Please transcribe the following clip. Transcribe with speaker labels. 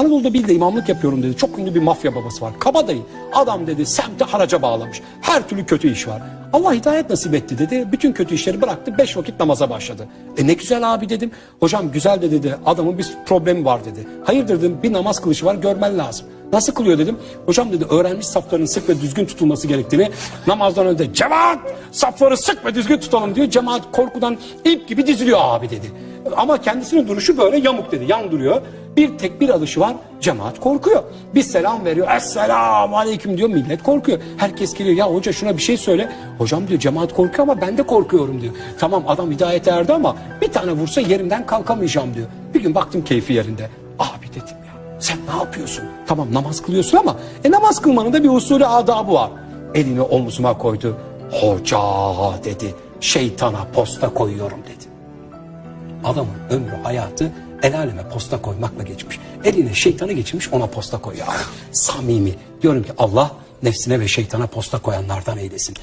Speaker 1: Anadolu'da bir de imamlık yapıyorum dedi. Çok ünlü bir mafya babası var. Kabadayı. Adam dedi semte haraca bağlamış. Her türlü kötü iş var. Allah hidayet nasip etti dedi. Bütün kötü işleri bıraktı. Beş vakit namaza başladı. E ne güzel abi dedim. Hocam güzel de dedi. Adamın bir problemi var dedi. Hayırdır dedim. Bir namaz kılışı var görmen lazım. Nasıl kılıyor dedim. Hocam dedi öğrenmiş safların sık ve düzgün tutulması gerektiğini namazdan önce cemaat safları sık ve düzgün tutalım diyor. Cemaat korkudan ip gibi diziliyor abi dedi. Ama kendisinin duruşu böyle yamuk dedi. Yan duruyor. Bir tekbir alışı var. Cemaat korkuyor. Bir selam veriyor. Esselamu aleyküm diyor. Millet korkuyor. Herkes geliyor. Ya hoca şuna bir şey söyle. Hocam diyor cemaat korkuyor ama ben de korkuyorum diyor. Tamam adam hidayete erdi ama bir tane vursa yerimden kalkamayacağım diyor. Bir gün baktım keyfi yerinde. Abi dedim ya sen ne yapıyorsun? Tamam namaz kılıyorsun ama e, namaz kılmanın da bir usulü adabı var. Elini omzuma koydu. Hoca dedi. Şeytana posta koyuyorum dedi. Adamın ömrü hayatı el aleme posta koymakla geçmiş. Eline şeytanı geçirmiş ona posta koyuyor. Samimi. Diyorum ki Allah nefsine ve şeytana posta koyanlardan eylesin.